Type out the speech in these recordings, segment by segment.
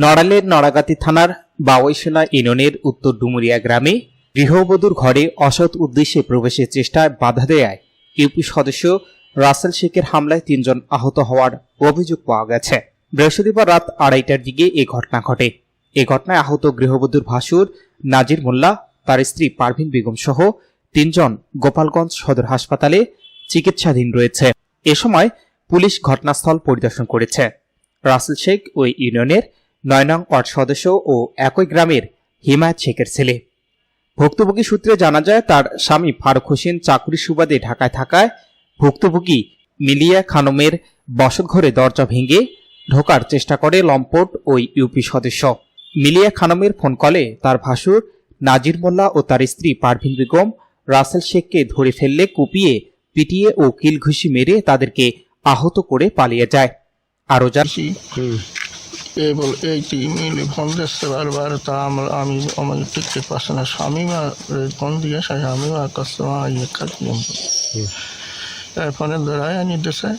নড়ালের নড়াগাতি থানার বাওয়াইশোলা ইউনিয়নের উত্তর ডুমুরিয়া গ্রামে গৃহবধূর ঘরে অসৎ উদ্দেশ্যে প্রবেশের চেষ্টায় বাধা দেয় ইউপি সদস্য রাসেল শেখের হামলায় তিনজন আহত হওয়ার অভিযোগ পাওয়া গেছে। বৃহস্পতিবার রাত আড়াইটার দিকে এ ঘটনা ঘটে। এ ঘটনায় আহত গৃহবধূর ভাসুর নাজির মোল্লা, তার স্ত্রী পারভিন বেগম সহ তিনজন গোপালগঞ্জ সদর হাসপাতালে চিকিৎসাধীন রয়েছে। এ সময় পুলিশ ঘটনাস্থল পরিদর্শন করেছে। রাসেল শেখ ওই ইউনিয়নের নয় নং ওয়ার্ড সদস্য ও একই গ্রামের হিমায়ত শেখের ছেলে। ভুক্তভোগী সূত্রে জানা যায়, তার স্বামী ফারুক হোসেন চাকুরি সুবাদে ঢাকায় থাকায় ভুক্তভোগী মিলিয়া খানমের বসতঘরে দরজা ভেঙে ঢোকার চেষ্টা করে লম্পট ওই ইউপি সদস্য। মিলিয়া খানমের ফোন কলে তার ভাসুর নাজির মোল্লা ও তার স্ত্রী পারভিন বেগম রাসেল শেখকে ধরে ফেললে কুপিয়ে পিটিয়ে ও কিল ঘুষি মেরে তাদেরকে আহত করে পালিয়ে যায়। আরও যা বেশি এইটি মিলে ফোন দেখতে বারবার তা আমরা আমি আমার টিকতে পারছে না স্বামী মা ফোন দিয়ে স্বামী মা কাছে মা ইয়ে কাটি ফোনে ধরাই আনি দিছে।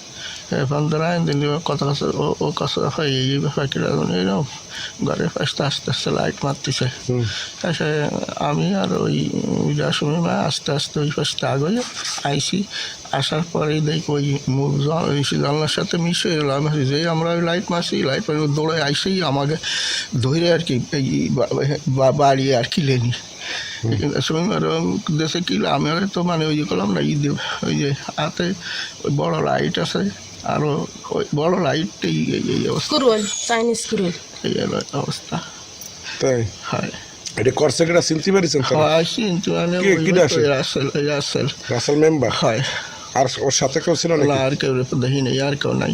ফোন ধরাই দিলি কথা কাছে ও ও কাছে হয় এই ব্যাপার কিরা এরকম ঘরে ফার্স্টে আস্তে আস্তে লাইট মারতেছে। এসে আমি আর ওই রাসমী মা আস্তে আস্তে ওই ফার্স্টে আগে আইসি আসার পরেই দেখ ওই মুখ জানলার সাথে মিশে এলাম যেই আমরা ওই লাইট মারছি লাইট মারি দৌড়ে আইসেই আমাকে ধরে আর কি এই বাড়ি আর কি লেনি। সময় দেশে কিলো আমি তো মানে ওই যে করলাম না ঈদ ওই যে হাতে ওই বড় লাইট আছে আরও ওই বড় লাইট এই এই অবস্থা। চাইনিজ এই অবস্থা। তাই? হয়। এটা করছে কিনা চিনতে পারিছেন? হয় কিন্তু মানে? রাসেল রাসেল। রাসেল মেম্বার? হয়। আর ওর সাথে কেউ ছিল না নাকি আর কেউ দেখি নেই আর কেউ নাই।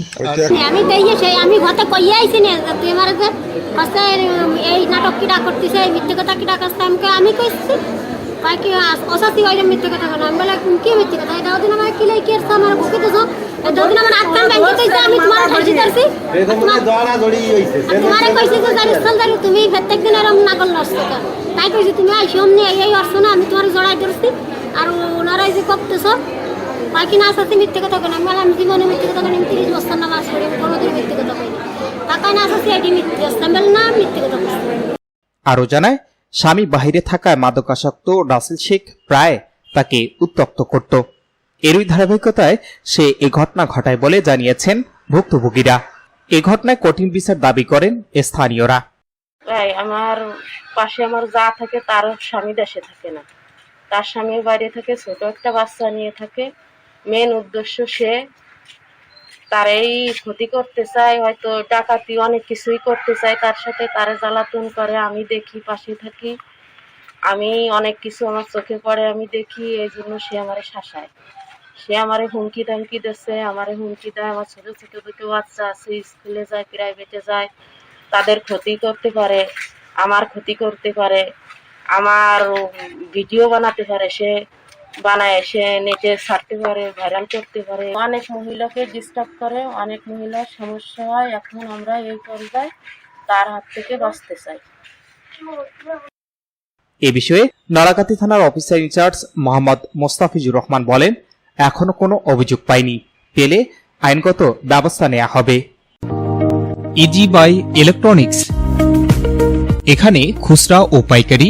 আমি দেখি সেই আমি ঘতে কইয়া আইছি না আমার যে এই নাটক কিটা করতেছে এই মিথ্যে কথা কিটা করছে আমি কই, আমি কইছি কয় কি অসাতি হইলে মিথ্যে কথা কেন আমি বলে কি মিথ্যে কথা? এটা ওদিন আমার কিলাই কি আসছে আমার বুকে তো ওদিন আমার আটকান ব্যাংকে কইছে আমি তোমার ঠাইছি তারছি তোমারে কইছি যে জানি চল জানি তুমি প্রত্যেক দিন এরকম না করলে আসছে তাই কইছি তুমি আইসো অমনি এই এই আসছো না আমি তোমার জড়াই ধরছি। আর ওনারাই যে করতেছো বাকি না আছে মিথ্যে কথা কেন আমি আমি জীবনে মিথ্যে কথা কেন আমি তিরিশ বছর নামাজ পড়ি আমি কোনোদিন মিথ্যে কথা কইনি। টাকা না আছে এটি মিথ্যে আসছে আমি না মিথ্যে কথা আরও জানায় স্বামী বাহিরে থাকায় মাদকাসক্ত রাসেল শেখ প্রায় তাকে উত্তক্ত করত। এরই ধারাবাহিকতায় সে এ ঘটনা ঘটায় বলে জানিয়েছেন ভুক্তভোগীরা। এ ঘটনায় কঠিন বিচার দাবি করেন স্থানীয়রা। তাই আমার পাশে আমার যা থাকে তার স্বামী দেশে থাকে না। তার স্বামী বাইরে থাকে, ছোট একটা বাচ্চা নিয়ে থাকে। মেন উদ্দেশ্য সে তার এই ক্ষতি করতে চায়, হয়তো ডাকাতি অনেক কিছুই করতে চায়। তার সাথে তারে জ্বালাতন করে, আমি দেখি, পাশে থাকি। আমি অনেক কিছু আমার চোখে পড়ে, আমি দেখি, এই জন্য সে আমারে শাসায়। সে আমারে হুমকি টামকি দিচ্ছে আমারে হুমকি দেয়। আমার ছোট ছোট দুটো বাচ্চা আছে, স্কুলে যায় প্রাইভেটে যায়। তাদের ক্ষতি করতে পারে, আমার ক্ষতি করতে পারে। আমার ভিডিও বানাতে পারে সে বানায় সে নেটে ছাড়তে পারে ভাইরাল করতে পারে। অনেক মহিলাকে ডিস্টার্ব করে অনেক মহিলার সমস্যা হয়। এখন আমরা এই পর্যায়ে তার হাত থেকে বাঁচতে চাই। এ বিষয়ে নড়াকাতি থানার officer in charge Mohammad Mostafizur Rahman বলেন এখনও কোনো অভিযোগ পাইনি। পেলে আইনগত ব্যবস্থা নেওয়া হবে। Easy buy electronics. এখানে খুচরা ও পাইকারি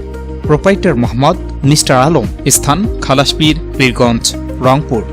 প্রোপাইটার মোহাম্মদ মিস্টার আলম স্থান খালাসপীর পীরগঞ্জ রংপুর।